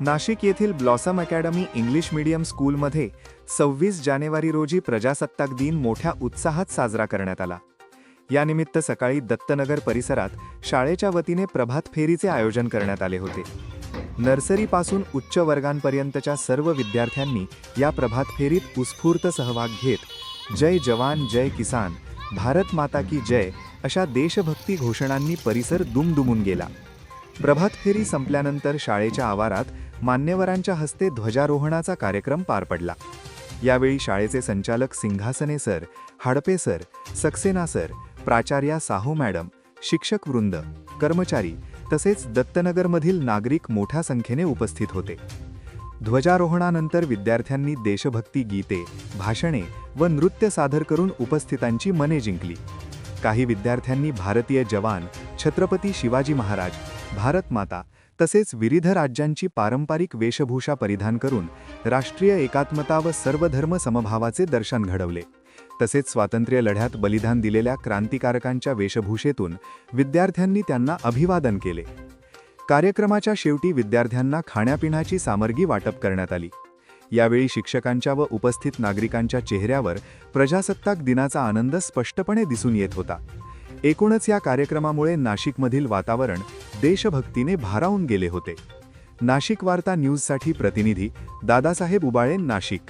नाशिक येथील blossom academy English medium स्कूलमध्ये सव्वीस जानेवारी रोजी प्रजासत्ताक दिन मोठ्या उत्साहात साजरा करण्यात आला. यानिमित्त सकाळी दत्तनगर परिसरात शाळेच्या वतीने प्रभात फेरीचे आयोजन करण्यात आले होते. नर्सरीपासून उच्च वर्गांपर्यंतच्या सर्व विद्यार्थ्यांनी या प्रभात फेरीत उत्स्फूर्त सहभाग घेत जय जवान जय किसान भारत माता की जय अशा देशभक्ती घोषणांनी परिसर दुमदुमून गेला. प्रभात फेरी संपल्यानंतर शाळेच्या आवारात मान्यवरांच्या हस्ते ध्वजारोहणाचा कार्यक्रम पार पडला. यावेळी शाळेचे संचालक Singhasane sir Hadpe sir Saxena sir प्राचार्या साहू मॅडम शिक्षक वृंद कर्मचारी तसेच दत्तनगरमधील नागरिक मोठ्या संख्येने उपस्थित होते. ध्वजारोहणानंतर विद्यार्थ्यांनी देशभक्ती गीते भाषणे व नृत्य सादर करून उपस्थितांची मने जिंकली. काही विद्यार्थ्यांनी भारतीय जवान छत्रपती शिवाजी महाराज भारत माता तसेच विविध राज्यांची पारंपरिक वेशभूषा परिधान करून राष्ट्रीय एकात्मता व सर्वधर्म समभावाचे दर्शन घडवले. तसेच स्वातंत्र्य लढ्यात बलिदान दिलेल्या क्रांतिकारकांच्या वेशभूषेतून विद्यार्थ्यांनी त्यांना अभिवादन केले. कार्यक्रमाच्या शेवटी विद्यार्थ्यांना खाण्यापिण्याची सामग्री वाटप करण्यात आली. यावेळी शिक्षकांच्या व उपस्थित नागरिकांच्या चेहऱ्यावर प्रजासत्ताक दिनाचा आनंद स्पष्टपणे दिसून येत होता. एकूणच या कार्यक्रमामुळे नाशिकमधील वातावरण देशभक्तीने भारावून गेले होते. नाशिक वार्ता न्यूजसाठी प्रतिनिधी दादासाहेब उबाळे नाशिक.